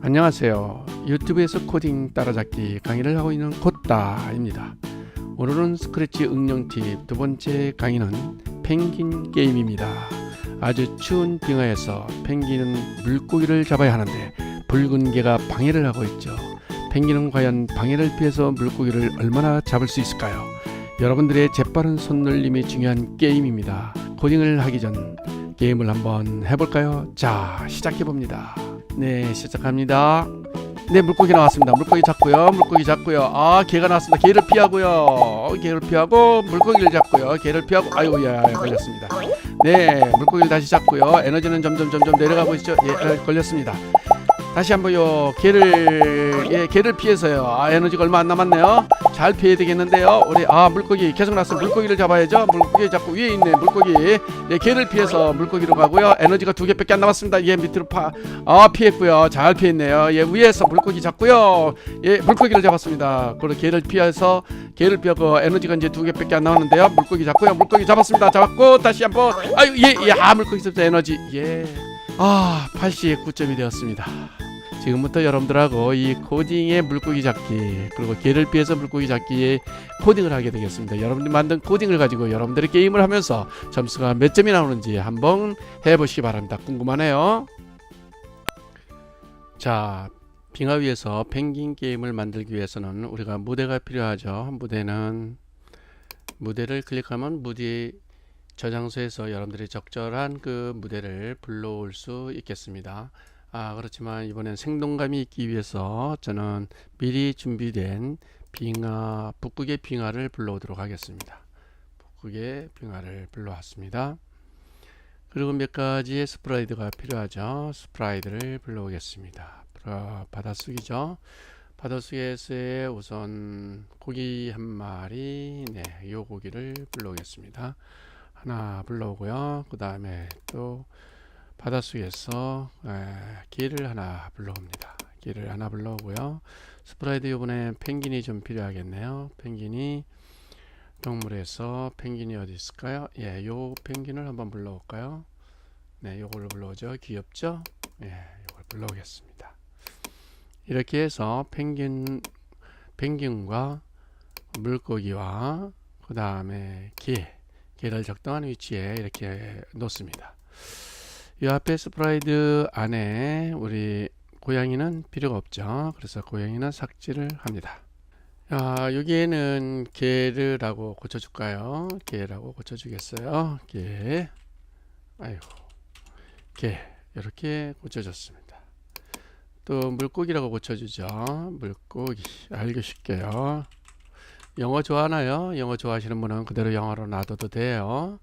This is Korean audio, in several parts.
안녕하세요. 유튜브에서 코딩 따라잡기 강의를 하고 있는 코따입니다. 오늘은 스크래치 응용 팁 두 번째 강의는 펭귄 게임입니다. 아주 추운 빙하에서 펭귄은 물고기를 잡아야 하는데 붉은 개가 방해를 하고 있죠. 펭귄은 과연 방해를 피해서 물고기를 얼마나 잡을 수 있을까요? 여러분들의 재빠른 손놀림이 중요한 게임입니다. 코딩을 하기 전 게임을 한번 해볼까요? 자, 시작해 봅니다. 네, 시작합니다. 네, 물고기 나왔습니다. 물고기 잡고요. 물고기 잡고요. 아, 개가 나왔습니다. 개를 피하고요. 개를 피하고 물고기를 잡고요. 개를 피하고 아유, 야, 야, 걸렸습니다. 네, 물고기를 다시 잡고요. 에너지는 점점 점점 내려가고 있죠. 예, 어, 걸렸습니다. 다시 한번 요. 개를 예, 개를 피해서요. 아, 에너지가 얼마 안 남았네요. 잘 피해야 되겠는데요. 우리 아, 물고기 계속 나왔어요. 물고기를 잡아야죠. 물고기 잡고 위에 있네. 물고기. 예, 개를 피해서 물고기로 가고요. 에너지가 두 개밖에 안 남았습니다. 예, 밑으로 파. 아, 피했고요. 잘 피했네요. 예, 위에서 물고기 잡고요. 예, 물고기를 잡았습니다. 그리고 개를 피해서 개를 피하고 에너지가 이제 두 개밖에 안 남았는데요. 물고기 잡고요. 물고기 잡았습니다. 잡았고 다시 한번 아유, 예, 예. 아, 물고기 잡자 에너지. 예. 아, 89점이 되었습니다. 지금부터 여러분들하고 이 코딩의 물고기 잡기 그리고 개를 피해서 물고기 잡기에 코딩을 하게 되겠습니다. 여러분들이 만든 코딩을 가지고 여러분들이 게임을 하면서 점수가 몇 점이 나오는지 한번 해보시기 바랍니다. 궁금하네요. 자, 빙하 위에서 펭귄 게임을 만들기 위해서는 우리가 무대가 필요하죠. 무대는 무대를 클릭하면 무대 저장소에서 여러분들이 적절한 그 무대를 불러올 수 있겠습니다. 아 그렇지만 이번엔 생동감이 있기 위해서 저는 미리 준비된 빙하 북극의 빙하를 불러오도록 하겠습니다. 북극의 빙하를 불러왔습니다. 그리고 몇 가지의 스프라이드가 필요하죠. 스프라이드를 불러오겠습니다. 어, 바닷속이죠. 바닷속에서의 우선 고기 한 마리, 네, 이 고기를 불러오겠습니다. 하나 불러오고요. 그 다음에 또 바닷속에서 에, 개를 하나 불러옵니다. 개를 하나 불러오고요. 스프라이드 이번에 펭귄이 좀 필요하겠네요. 펭귄이 동물에서 펭귄이 어디 있을까요? 예, 요 펭귄을 한번 불러올까요? 네, 요거를 불러오죠. 귀엽죠? 예, 요걸 불러오겠습니다. 이렇게 해서 펭귄 펭귄과 물고기와 그 다음에 개 개를 적당한 위치에 이렇게 놓습니다. 이 앞에 스프라이드 안에 우리 고양이는 필요가 없죠. 그래서 고양이는 삭제를 합니다. 아, 여기에는 개르라고 고쳐줄까요? 개라고 고쳐주겠어요. 개. 아이고. 개. 이렇게 고쳐줬습니다. 또 물고기라고 고쳐주죠. 물고기. 알기 쉽게요. 영어 좋아하나요? 영어 좋아하시는 분은 그대로 영어로 놔둬도 돼요.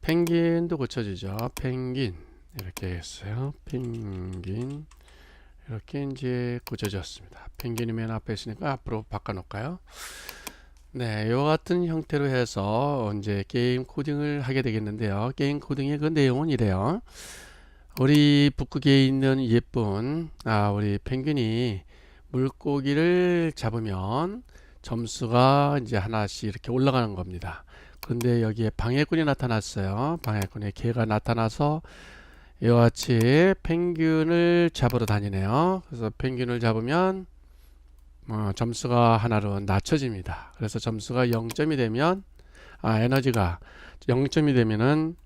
펭귄도 고쳐주죠. 펭귄 이렇게 했어요. 펭귄 이렇게 이제 고쳐졌습니다. 펭귄이 맨 앞에 있으니까 앞으로 바꿔놓을까요? 네, 이와 같은 형태로 해서 이제 게임 코딩을 하게 되겠는데요. 게임 코딩의 그 내용은 이래요. 우리 북극에 있는 예쁜 아 우리 펭귄이 물고기를 잡으면 점수가 이제 하나씩 이렇게 올라가는 겁니다. 그런데 여기에 방해꾼이 나타났어요. 방해꾼의 개가 나타나서 이와 같이 펭귄을 잡으러 다니네요. 그래서 펭귄을 잡으면 어, 점수가 하나로 낮춰집니다. 그래서 점수가 0점이 되면 아, 에너지가 0점이 되면은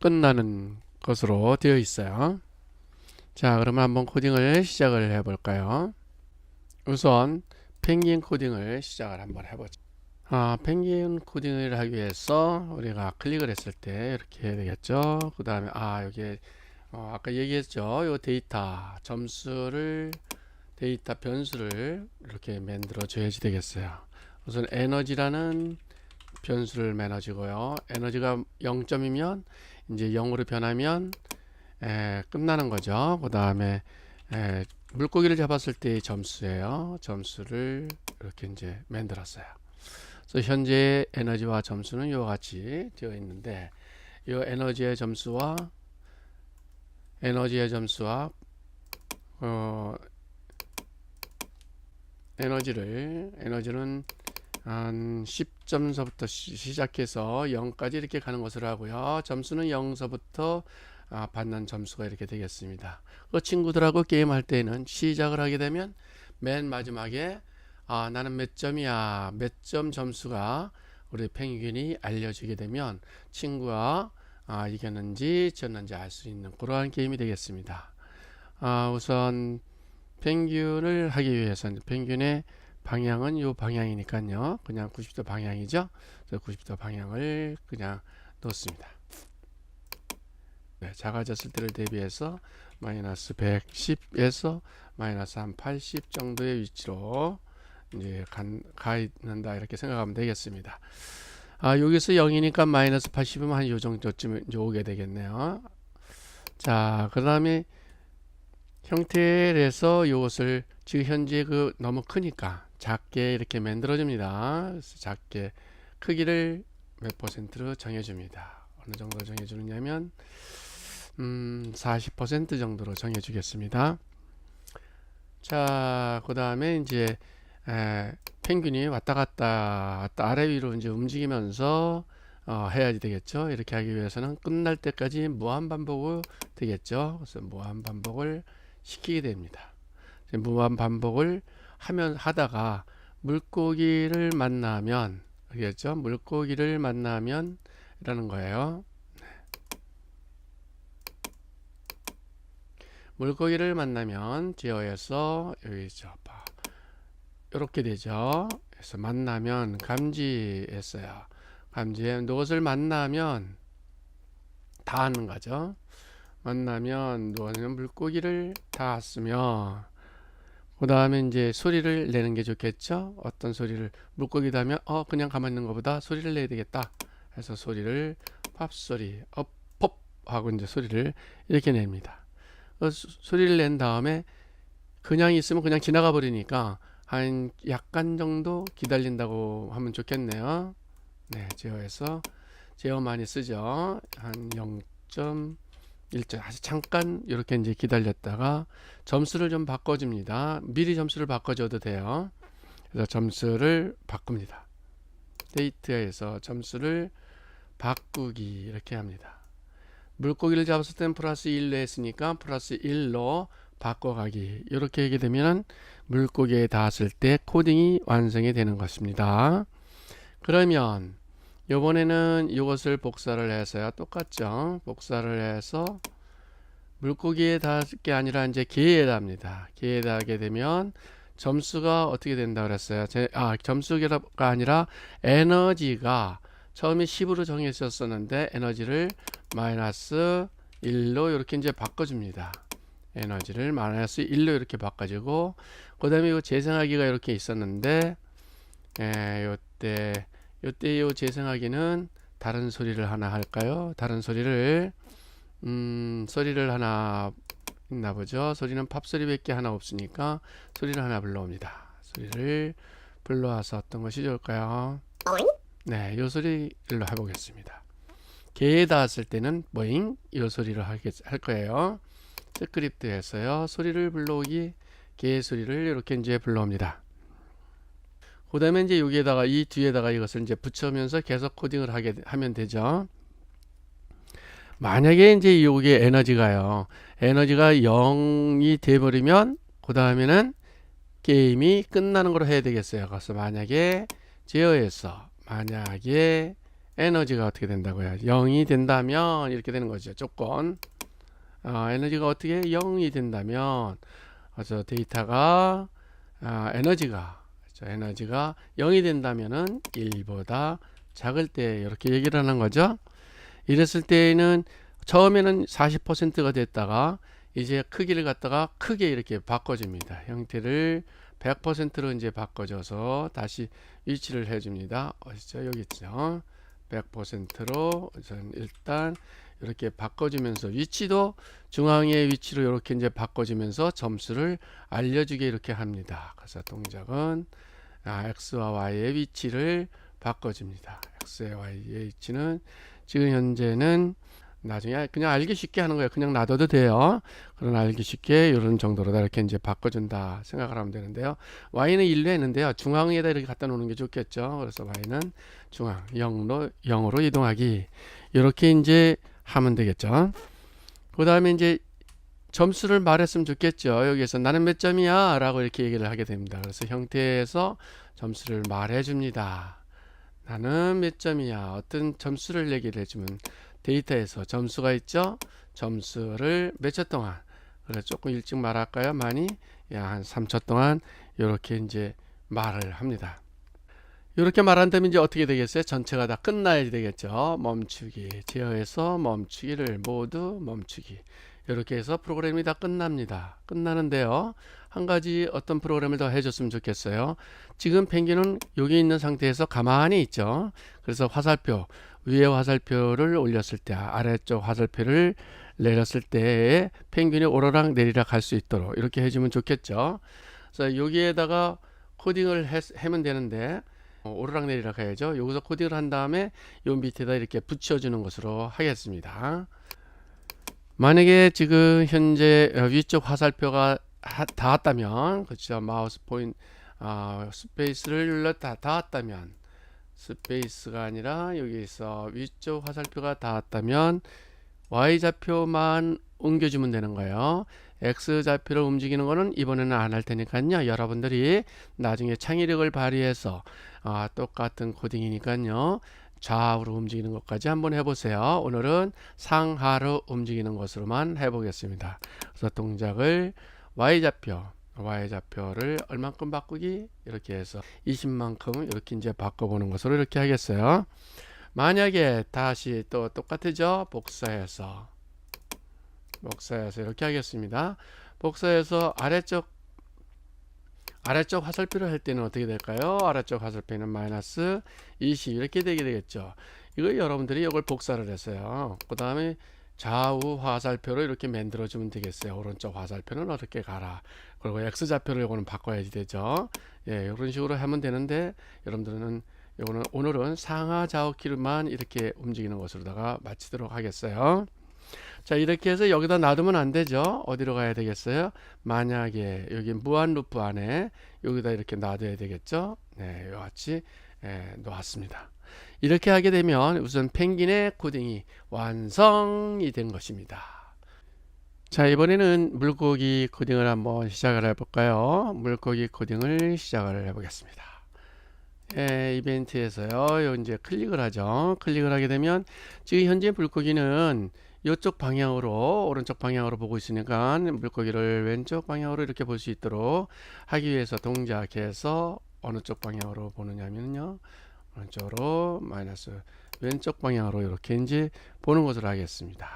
끝나는 것으로 되어 있어요. 자, 그러면 한번 코딩을 시작을 해 볼까요? 우선 펭귄 코딩을 시작을 한번 해보죠. 아, 펭귄 코딩을 하기 위해서 우리가 클릭을 했을 때 이렇게 되겠죠. 그 다음에 아 여기에 어, 아까 얘기했죠. 요 데이터 점수를 데이터 변수를 이렇게 만들어 줘야지 되겠어요. 우선 에너지라는 변수를 만들어주고요. 에너지가 0점이면 이제 0으로 변하면 에, 끝나는 거죠. 그 다음에 물고기를 잡았을 때의 점수예요. 점수를 이렇게 이제 만들었어요. 그래서 현재 에너지와 점수는 이와 같이 되어 있는데 이 에너지의 점수와 에너지의 점수와 어, 에너지를 에너지는 한 10점서부터 시 작해서 0까지 이렇게 가는 것으로 하고요. 점수는 0서부터 아, 받는 점수가 이렇게 되겠습니다. 그 친구들하고 게임할 때는 시작을 하게 되면 맨 마지막에 아, 나는 몇 점이야, 몇 점 점수가 우리 펭귄이 알려주게 되면 친구가 아, 이겼는지 졌는지 알 수 있는 그러한 게임이 되겠습니다. 아, 우선 펭귄을 하기 위해서는 펭귄의 방향은 이 방향이니까요. 그냥 90도 방향이죠. 90도 방향을 그냥 놓습니다. 네, 작아졌을 때를 대비해서 마이너스 110에서 마이너스 한 80 정도의 위치로 이제 간, 가 있는다 이렇게 생각하면 되겠습니다. 아, 여기서 0이니까 마이너스 80이면 한 요 정도쯤 이제 오게 되겠네요. 자, 그 다음에 형태에서 이것을 지금 현재 그 너무 크니까 작게 이렇게 만들어줍니다. 그래서 작게 크기를 몇 퍼센트로 정해줍니다. 어느 정도 정해주느냐면 음, 40% 정도로 정해주겠습니다. 자, 그 다음에 이제 에, 펭귄이 왔다 갔다 아래 위로 이제 움직이면서 어, 해야지 되겠죠. 이렇게 하기 위해서는 끝날 때까지 무한 반복을 되겠죠. 그래서 무한 반복을 시키게 됩니다. 무한 반복을 하면 하다가 물고기를 만나면 알겠죠? 물고기를 만나면 이라는 거예요. 물고기를 만나면 제어에서 여기 저 봐. 이렇게 되죠. 그래서 만나면 감지했어요. 감지해 무엇을 만나면 다 하는 거죠. 만나면 누워는 물고기를 닿았으며 그 다음에 이제 소리를 내는 게 좋겠죠 어떤 소리를 물고기 닿으면 어 그냥 가만히 있는 것보다 소리를 내야 되겠다 해서 소리를 팝 소리 어pop 하고 이제 소리를 이렇게 냅니다 그 소리를 낸 다음에 그냥 있으면 그냥 지나가 버리니까 한 약간 정도 기다린다고 하면 좋겠네요 네 제어해서 제어 많이 쓰죠 한 0. 일정 아주 잠깐 이렇게 이제 기다렸다가 점수를 좀 바꿔줍니다. 미리 점수를 바꿔줘도 돼요. 그래서 점수를 바꿉니다. 데이트에서 점수를 바꾸기 이렇게 합니다. 물고기를 잡았을 땐 플러스 1로 했으니까 플러스 1로 바꿔가기 이렇게 하게 되면 물고기에 닿았을 때 코딩이 완성이 되는 것입니다. 그러면 이번에는 이것을 복사를 해서요. 똑같죠. 복사를 해서 물고기에 닿을 게 아니라 이제 개에 닿습니다. 개에 닿게 되면 점수가 어떻게 된다 그랬어요. 제, 아, 점수가 아니라 에너지가 처음에 10으로 정했었었는데 에너지를 마이너스 1로 이렇게 이제 바꿔줍니다. 에너지를 마이너스 1로 이렇게 바꿔주고 그 다음에 이 재생하기가 이렇게 있었는데 에, 요때 요때 요 재생하기는 다른 소리를 하나 할까요? 다른 소리를 음, 소리를 하나 있나 보죠. 소리는 팝 소리밖에 하나 없으니까 소리를 하나 불러옵니다. 소리를 불러와서 어떤 것이 좋을까요? 네, 요 소리를 해보겠습니다. 개에 닿았을 때는 뭐잉? 이 소리를 하겠, 할 거예요. 스크립트에서요. 소리를 불러오기 개의 소리를 이렇게 이제 불러옵니다. 그 다음에 이제 여기에다가 이 뒤에다가 이것을 이제 붙여면서 계속 코딩을 하게 하면 되죠. 만약에 이제 요게 에너지가요. 에너지가 0이 돼버리면 그 다음에는 게임이 끝나는 걸로 해야 되겠어요. 그래서 만약에 제어에서 만약에 에너지가 어떻게 된다고요? 0이 된다면 이렇게 되는 거죠. 조건. 어, 에너지가 어떻게 0이 된다면 그래서 데이터가 아, 에너지가 자, 에너지가 0이 된다면은 1보다 작을 때 이렇게 얘기를 하는 거죠. 이랬을 때에는 처음에는 40%가 됐다가 이제 크기를 갖다가 크게 이렇게 바꿔줍니다. 형태를 100%로 이제 바꿔줘서 다시 위치를 해줍니다. 어디죠? 여기 있죠. 100%로 전 일단 이렇게 바꿔주면서 위치도 중앙의 위치로 이렇게 이제 바꿔주면서 점수를 알려주게 이렇게 합니다. 그래서 동작은 아, x와 y의 위치를 바꿔줍니다. x의 y의 위치는 지금 현재는 나중에 그냥 알기 쉽게 하는 거예요. 그냥 놔둬도 돼요. 그런 알기 쉽게 이런 정도로 이렇게 이제 바꿔준다 생각을 하면 되는데요. y는 1로 했는데요. 중앙에다 이렇게 갖다 놓는 게 좋겠죠. 그래서 y는 중앙 0로 0으로 이동하기 이렇게 이제 하면 되겠죠. 그 다음에 이제 점수를 말했으면 좋겠죠. 여기에서 나는 몇 점이야 라고 이렇게 얘기를 하게 됩니다. 그래서 형태에서 점수를 말해 줍니다. 나는 몇 점이야. 어떤 점수를 얘기를 해주면 데이터에서 점수가 있죠. 점수를 몇 초 동안 그래 조금 일찍 말할까요? 많이 한 3초 동안 이렇게 이제 말을 합니다. 이렇게 말한다면 이제 어떻게 되겠어요? 전체가 다 끝나야 되겠죠. 멈추기, 제어해서 멈추기를 모두 멈추기. 이렇게 해서 프로그램이 다 끝납니다. 끝나는데요. 한 가지 어떤 프로그램을 더 해줬으면 좋겠어요. 지금 펭귄은 여기 있는 상태에서 가만히 있죠. 그래서 화살표, 위에 화살표를 올렸을 때 아래쪽 화살표를 내렸을 때 펭귄이 오르락 내리락 할 수 있도록 이렇게 해주면 좋겠죠. 그래서 여기에다가 코딩을 해, 하면 되는데 어, 오르락 내리락 해야죠. 여기서 코딩을 한 다음에 요 밑에다 이렇게 붙여주는 것으로 하겠습니다. 만약에 지금 현재 어, 위쪽 화살표가 하- 닿았다면 그렇죠 마우스 포인트 아, 스페이스를 눌렀다 닿았다면 스페이스가 아니라 여기서 위쪽 화살표가 닿았다면 Y 좌표만 옮겨주면 되는 거예요. X 좌표를 움직이는 거는 이번에는 안 할 테니까요. 여러분들이 나중에 창의력을 발휘해서 아, 똑같은 코딩이니까요. 좌우로 움직이는 것까지 한번 해보세요. 오늘은 상하로 움직이는 것으로만 해보겠습니다. 그래서 동작을 y좌표, y좌표를 얼만큼 바꾸기 이렇게 해서 20만큼 이렇게 이제 바꿔보는 것으로 이렇게 하겠어요. 만약에 다시 또 똑같으죠? 복사해서 복사해서 이렇게 하겠습니다. 복사해서 아래쪽 아래쪽 화살표를 할 때는 어떻게 될까요? 아래쪽 화살표는 마이너스 20 이렇게 되게 되겠죠. 이거 여러분들이 이걸 복사를 했어요. 그 다음에 좌우 화살표로 이렇게 만들어 주면 되겠어요. 오른쪽 화살표는 어떻게 가라. 그리고 X좌표를 이거는 바꿔야지 되죠. 예, 이런 식으로 하면 되는데 여러분들은 이거는 오늘은 상하 좌우 키로만 이렇게 움직이는 것으로다가 마치도록 하겠어요. 자 이렇게 해서 여기다 놔두면 안 되죠 어디로 가야 되겠어요 만약에 여기 무한 루프 안에 여기다 이렇게 놔둬야 되겠죠 네 같이 예, 놓았습니다 이렇게 하게 되면 우선 펭귄의 코딩이 완성이 된 것입니다. 자 이번에는 물고기 코딩을 한번 시작을 해볼까요? 물고기 코딩을 시작을 해보겠습니다. 예, 이벤트에서요. 요 이제 클릭을 하죠. 클릭을 하게 되면 지금 현재 물고기는 이쪽 방향으로 오른쪽 방향으로 보고 있으니까 물고기를 왼쪽 방향으로 이렇게 볼 수 있도록 하기 위해서 동작해서 어느 쪽 방향으로 보느냐면요 오른쪽으로 마이너스 왼쪽 방향으로 이렇게 이제 보는 것으로 하겠습니다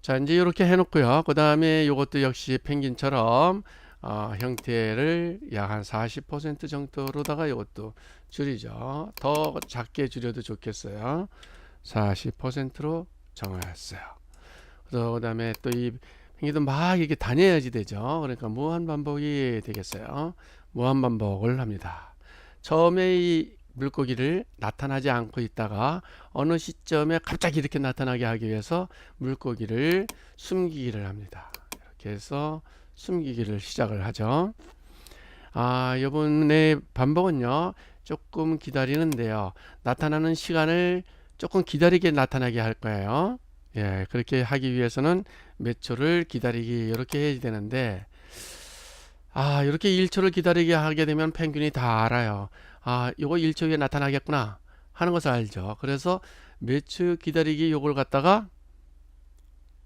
자 이제 이렇게 해놓고요 그 다음에 이것도 역시 펭귄처럼 어, 형태를 약 한 40% 정도로다가 이것도 줄이죠 더 작게 줄여도 좋겠어요 40%로 정하였어요 그 다음에 또 이 펭귄도 막 이렇게 다녀야지 되죠. 그러니까 무한 반복이 되겠어요. 무한 반복을 합니다. 처음에 이 물고기를 나타나지 않고 있다가 어느 시점에 갑자기 이렇게 나타나게 하기 위해서 물고기를 숨기기를 합니다. 이렇게 해서 숨기기를 시작을 하죠. 아, 이번에 반복은요. 조금 기다리는데요. 나타나는 시간을 조금 기다리게 나타나게 할 거예요. 예, 그렇게 하기 위해서는 몇 초를 기다리기 이렇게 해야 되는데 아, 이렇게 1초를 기다리게 하게 되면 펭귄이 다 알아요. 아, 요거 1초 후에 나타나겠구나 하는 것을 알죠. 그래서 몇 초 기다리기 요걸 갖다가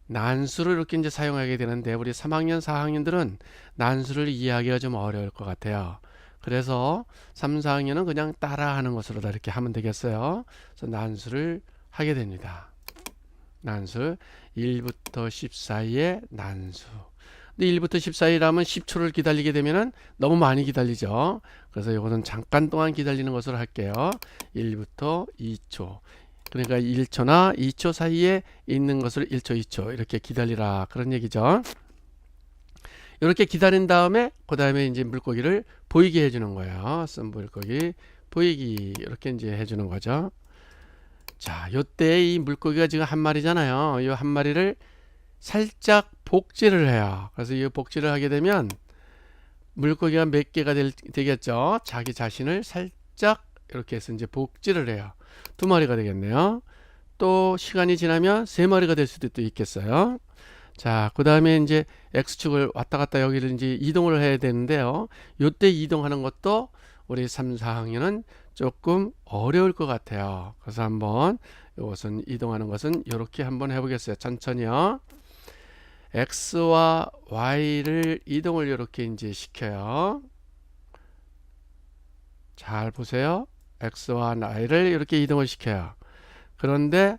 난수를 이렇게 이제 사용하게 되는데 우리 3학년, 4학년들은 난수를 이해하기가 좀 어려울 것 같아요. 그래서 3, 4학년은 그냥 따라하는 것으로 다 이렇게 하면 되겠어요. 그래서 난수를 하게 됩니다. 난수 1부터 10 사이의 난수 근데 1부터 10 사이라면 10초를 기다리게 되면은 너무 많이 기다리죠. 그래서 이거는 잠깐 동안 기다리는 것으로 할게요. 1부터 2초. 그러니까 1초나 2초 사이에 있는 것을 1초 2초 이렇게 기다리라. 그런 얘기죠. 이렇게 기다린 다음에 그 다음에 이제 물고기를 보이게 해주는 거예요. 쓴 물고기 보이기. 이렇게 이제 해주는 거죠. 자, 요때 이 물고기가 지금 한 마리잖아요. 이 한 마리를 살짝 복제를 해요. 그래서 이 복제를 하게 되면 물고기가 몇 개가 될, 되겠죠. 자기 자신을 살짝 이렇게 해서 이제 복제를 해요. 두 마리가 되겠네요. 또 시간이 지나면 세 마리가 될 수도 또 있겠어요. 자, 그 다음에 이제 X축을 왔다 갔다 여기를 이제 이동을 해야 되는데요. 요때 이동하는 것도 우리 3, 4학년은 조금 어려울 것 같아요. 그래서 한번 이것은 이동하는 것은 이렇게 한번 해보겠어요. 천천히요. X와 Y를 이동을 이렇게 이제 시켜요. 잘 보세요. X와 Y를 이렇게 이동을 시켜요. 그런데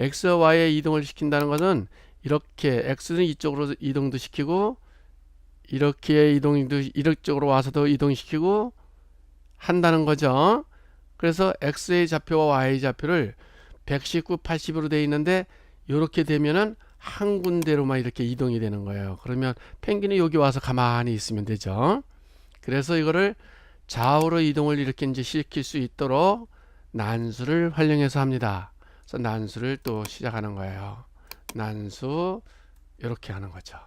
X와 Y의 이동을 시킨다는 것은 이렇게 X는 이쪽으로 이동도 시키고 이렇게 이동도 이쪽으로 와서도 이동시키고 한다는 거죠. 그래서 X의 좌표와 Y의 좌표를 119, 80으로 되어 있는데 이렇게 되면은 한 군데로만 이렇게 이동이 되는 거예요. 그러면 펭귄이 여기 와서 가만히 있으면 되죠. 그래서 이거를 좌우로 이동을 이렇게 이제 시킬 수 있도록 난수를 활용해서 합니다. 그래서 난수를 또 시작하는 거예요. 난수 이렇게 하는 거죠.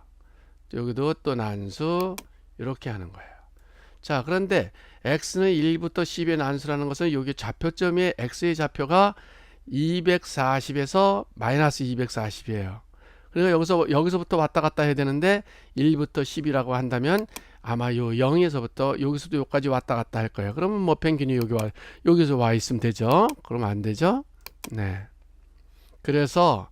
여기도 또 난수 이렇게 하는 거예요. 자, 그런데 x는 1부터 10의 난수라는 것은 여기 좌표점의 x의 좌표가 240에서 마이너스 240이에요. 그러니까 여기서 여기서부터 왔다 갔다 해야 되는데 1부터 10이라고 한다면 아마 요 0에서부터 여기서도 여기까지 왔다 갔다 할 거예요. 그러면 뭐 펭귄이 여기 와 여기서 와 있으면 되죠. 그러면 안 되죠. 네. 그래서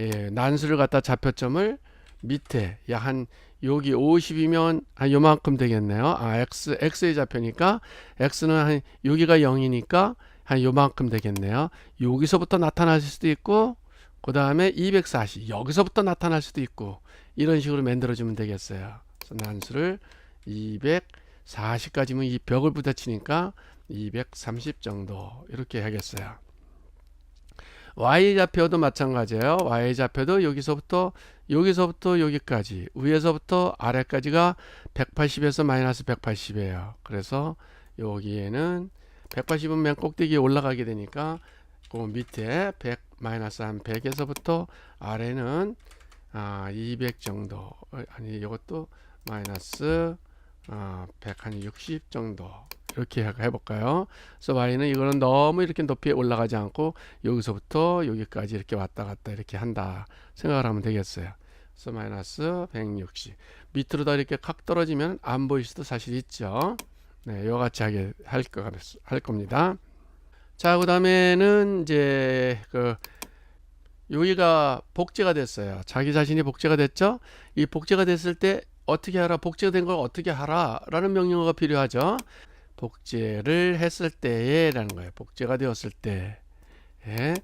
예, 난수를 갖다 좌표점을 밑에 약 한 여기 50이면 한 요만큼 되겠네요. 아, x x의 좌표니까 x는 한 여기가 0이니까 한 요만큼 되겠네요. 여기서부터 나타날 수도 있고 그 다음에 240 여기서부터 나타날 수도 있고 이런 식으로 만들어 주면 되겠어요. 그래서 난수를 240까지면 이 벽을 부딪히니까 230 정도 이렇게 하겠어요. y 좌표도 마찬가지예요. y 좌표도 여기서부터 여기서부터 여기까지 위에서부터 아래까지가 180에서 마이너스 180이에요. 그래서 여기에는 180은 맨 꼭대기에 올라가게 되니까 그 밑에 100 마이너스 한 100에서부터 아래는 아, 200 정도 아니 이것도 마이너스 아, 160 정도 이렇게 해볼까요? 그래서 y는 이거는 너무 이렇게 높이 올라가지 않고 여기서부터 여기까지 이렇게 왔다 갔다 이렇게 한다 생각을 하면 되겠어요. 그래서 마이너스 160 밑으로 다 이렇게 칵 떨어지면 안 보일 수도 사실 있죠. 네, 이와 같이 하게 할, 거, 할 겁니다. 자, 그 다음에는 이제 그 여기가 복제가 됐어요. 자기 자신이 복제가 됐죠. 이 복제가 됐을 때 어떻게 하라, 복제가 된걸 어떻게 하라 라는 명령어가 필요하죠. 복제를 했을 때에 라는 거예요. 복제가 되었을 때. 예.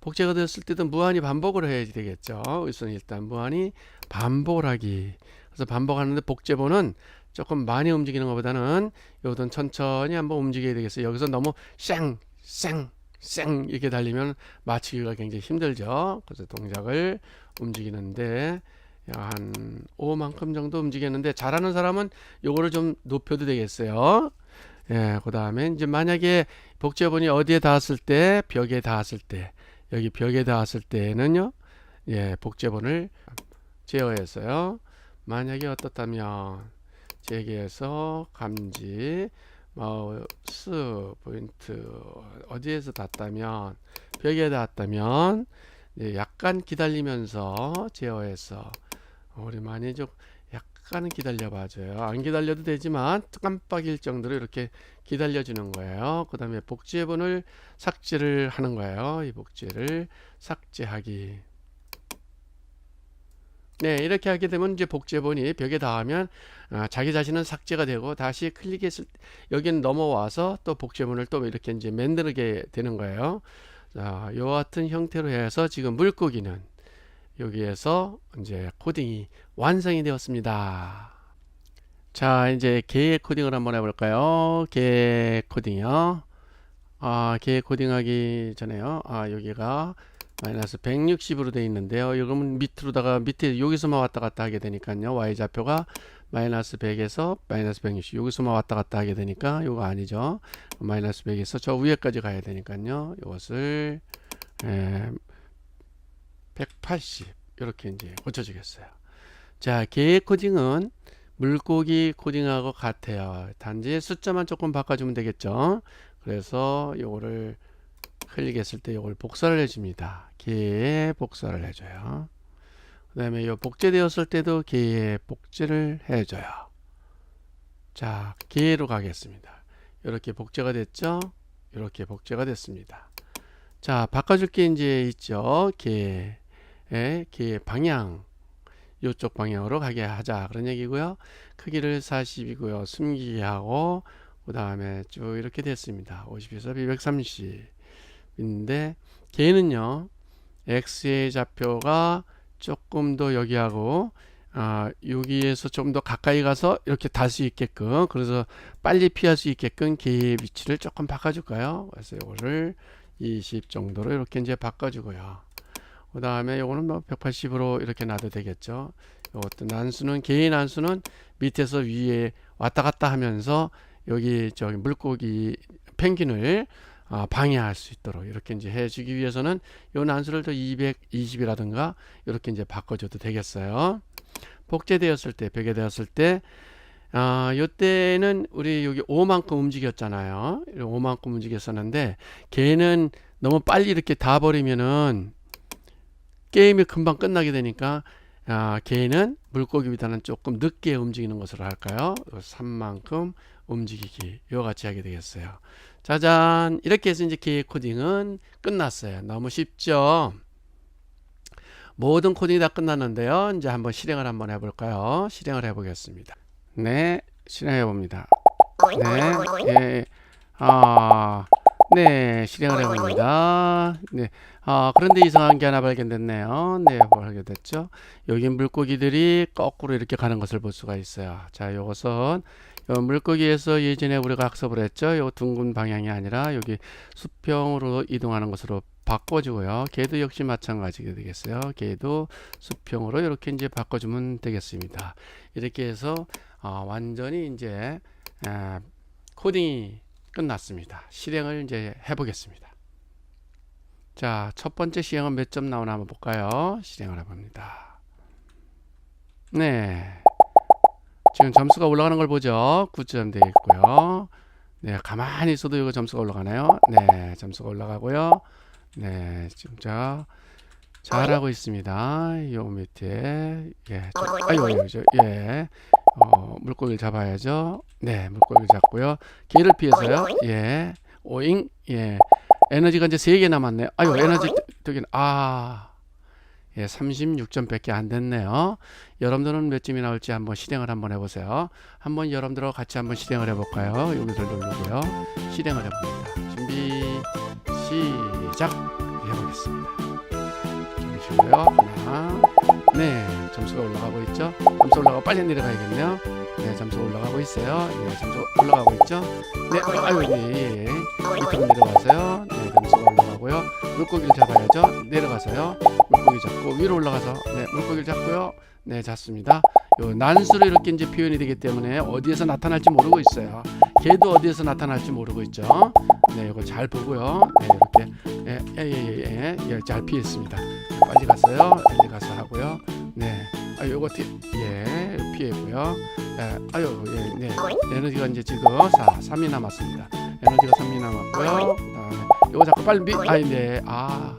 복제가 되었을 때도 무한히 반복을 해야 되겠죠. 우선 일단 무한히 반복을 하기. 그래서 반복하는데 복제본은 조금 많이 움직이는 것보다는 요든 천천히 한번 움직여야 되겠어요. 여기서 너무 쌩, 쌩, 쌩 이렇게 달리면 맞추기가 굉장히 힘들죠. 그래서 동작을 움직이는데 한 5만큼 정도 움직였는데 잘하는 사람은 요거를 좀 높여도 되겠어요. 예, 그 다음에 이제 만약에 복제본이 어디에 닿았을 때, 벽에 닿았을 때, 여기 벽에 닿았을 때는요, 예, 복제본을 제어했어요. 만약에 어떻다면, 재기에서 감지, 마우스 포인트 어디에서 닿았다면, 벽에 닿았다면, 예, 약간 기다리면서 제어해서, 우리 많이 좀 약간은 기다려 봐줘요. 안 기다려도 되지만 깜빡일 정도로 이렇게 기다려 주는 거예요. 그 다음에 복제본을 삭제를 하는 거예요. 이 복제를 삭제하기. 네, 이렇게 하게 되면 이제 복제본이 벽에 닿으면 아, 자기 자신은 삭제가 되고 다시 클릭했을 때 여기는 넘어와서 또 복제본을 또 이렇게 이제 만들게 되는 거예요. 자, 요 같은 형태로 해서 지금 물고기는 여기에서 이제 코딩이 완성이 되었습니다. 자, 이제 개 코딩을 한번 해볼까요? 개 코딩이요. 아, 개 코딩하기 전에요. 아, 여기가 마이너스 160으로 되어 있는데요. 이러면 밑으로다가 밑에 여기서만 왔다 갔다 하게 되니까요. y 좌표가 마이너스 100에서 마이너스 160 여기서만 왔다 갔다 하게 되니까 이거 아니죠. 마이너스 100에서 저 위에까지 가야 되니까요. 이것을 에, 180 이렇게 이제 고쳐주겠어요. 자, 계획 코딩은 물고기 코딩하고 같아요. 단지 숫자만 조금 바꿔주면 되겠죠. 그래서 요거를 클릭했을 때 요걸 복사를 해줍니다. 기에 복사를 해줘요. 그 다음에 요 복제되었을 때도 개에 복제를 해줘요. 자, 개로 가겠습니다. 이렇게 복제가 됐죠? 이렇게 복제가 됐습니다. 자, 바꿔줄 게 이제 있죠. 개, 의 개의 방향. 이쪽 방향으로 가게 하자. 그런 얘기고요. 크기를 40이고요. 숨기게 하고, 그 다음에 쭉 이렇게 됐습니다. 50에서 230 인데, 개는요, x의 좌표가 조금 더 여기하고 아, 여기에서 좀 더 가까이 가서 이렇게 달 수 있게끔 그래서 빨리 피할 수 있게끔 개의 위치를 조금 바꿔줄까요? 그래서 이거를 20 정도로 이렇게 이제 바꿔주고요. 그 다음에 이거는 뭐 180으로 이렇게 놔도 되겠죠. 이것도 난수는 개의 난수는 밑에서 위에 왔다 갔다 하면서 여기 저기 물고기 펭귄을 아, 방해할 수 있도록 이렇게 이제 해주기 위해서는 요 난수를 더 220이라든가 이렇게 이제 바꿔줘도 되겠어요. 복제되었을 때, 벽에되었을 때, 아, 요때는 우리 여기 5만큼 움직였잖아요. 5만큼 움직였었는데, 걔는 너무 빨리 이렇게 다 버리면은 게임이 금방 끝나게 되니까, 아, 걔는 물고기보다는 조금 늦게 움직이는 것으로 할까요? 3만큼 움직이기. 요 같이 하게 되겠어요. 짜잔. 이렇게 해서 이제 개 코딩은 끝났어요. 너무 쉽죠? 모든 코딩이 다 끝났는데요. 이제 한번 실행을 한번 해볼까요? 실행을 해보겠습니다. 네, 실행해 봅니다. 네, 예, 아, 네, 실행을 해봅니다. 네, 아, 그런데 이상한 게 하나 발견됐네요. 네, 뭘 하게 됐죠? 여기 물고기들이 거꾸로 이렇게 가는 것을 볼 수가 있어요. 자, 이것은 요 물고기에서 예전에 우리가 학습을 했죠. 요 둥근 방향이 아니라 여기 수평으로 이동하는 것으로 바꿔주고요. 개도 역시 마찬가지가 되겠어요. 개도 수평으로 이렇게 이제 바꿔주면 되겠습니다. 이렇게 해서 어, 완전히 이제 에, 코딩이 끝났습니다. 실행을 이제 해보겠습니다. 자, 첫 번째 시행은 몇 점 나오나 한번 볼까요? 실행을 해봅니다. 네. 지금 점수가 올라가는 걸 보죠. 9점 되어 있고요. 네, 가만히 있어도 이거 점수가 올라가나요? 네, 점수가 올라가고요. 네, 진짜 잘하고 있습니다. 요 밑에 예, 저, 아유, 예, 어, 물고기를 잡아야죠. 네, 물고기를 잡고요. 개를 피해서요. 예, 오잉, 예, 에너지가 이제 3개 남았네요. 아유, 에너지 되게 아. 예, 36점밖에 안 됐네요. 여러분들은 몇 점이 나올지 한번 실행을 한번 해보세요. 한번 여러분들하고 같이 한번 실행을 해볼까요? 여기를 누르고요. 실행을 해봅니다. 준비, 시작! 해보겠습니다. 잠시만요. 하나, 네, 점수가 올라가고 있죠? 점수 올라가고 빨리 내려가야겠네요. 네, 점수 올라가고 있어요. 네, 점수 올라가고 있죠? 네, 아유, 예, 예. 밑으로 내려가서요. 네, 점수가 올라가고요. 물고기를 잡아야죠. 내려가서요. 물고기 잡고 위로 올라가서 네, 물고기를 잡고요. 네, 잡습니다. 요 난수로 이렇게 이제 표현이 되기 때문에 어디에서 나타날지 모르고 있어요. 걔도 어디에서 나타날지 모르고 있죠. 네, 이거 잘 보고요. 네, 이렇게 예, 예, 예, 예, 예, 잘 피했습니다. 빨리 갔어요. 빨리 가서 하고요. 네, 아, 요거 티, 예, 피했고요. 예, 아유, 예, 네, 에너지가 이제 지금 4, 3이 남았습니다. 에너지가 3이 남았고요. 그다음에 요거 자꾸 빨리 미, 아, 네, 아.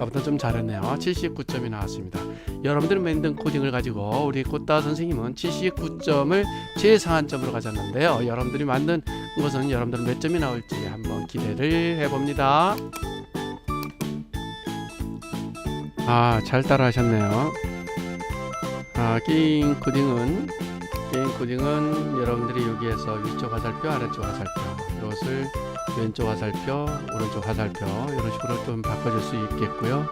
아까부터 좀 잘했네요. 79점이 나왔습니다. 여러분들 만든 코딩을 가지고 우리 꽃다 선생님은 79점을 최상한점으로 가졌는데요. 여러분들이 만든 것은 여러분들 몇 점이 나올지 한번 기대를 해봅니다. 아, 잘 따라 하셨네요. 아, 게임 코딩은 게임 코딩은 여러분들이 여기에서 위쪽 화살표, 아래쪽 화살표 이것을 왼쪽 화살표, 오른쪽 화살표 이런 식으로 좀 바꿔줄 수 있겠고요.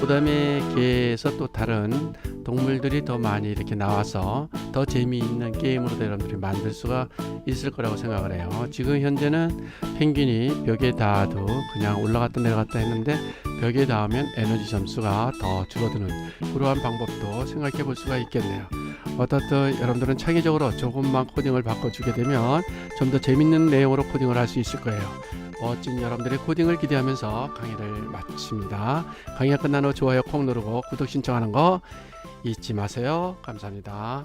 그 다음에 개에서 또 다른 동물들이 더 많이 이렇게 나와서 더 재미있는 게임으로 여러분들이 만들 수가 있을 거라고 생각을 해요. 지금 현재는 펭귄이 벽에 닿아도 그냥 올라갔다 내려갔다 했는데 벽에 닿으면 에너지 점수가 더 줄어드는 그러한 방법도 생각해 볼 수가 있겠네요. 어떻든 여러분들은 창의적으로 조금만 코딩을 바꿔주게 되면 좀 더 재밌는 내용으로 코딩을 할 수 있을 거예요. 멋진 여러분들의 코딩을 기대하면서 강의를 마칩니다. 강의가 끝난 후 좋아요 콕 누르고 구독 신청하는 거 잊지 마세요. 감사합니다.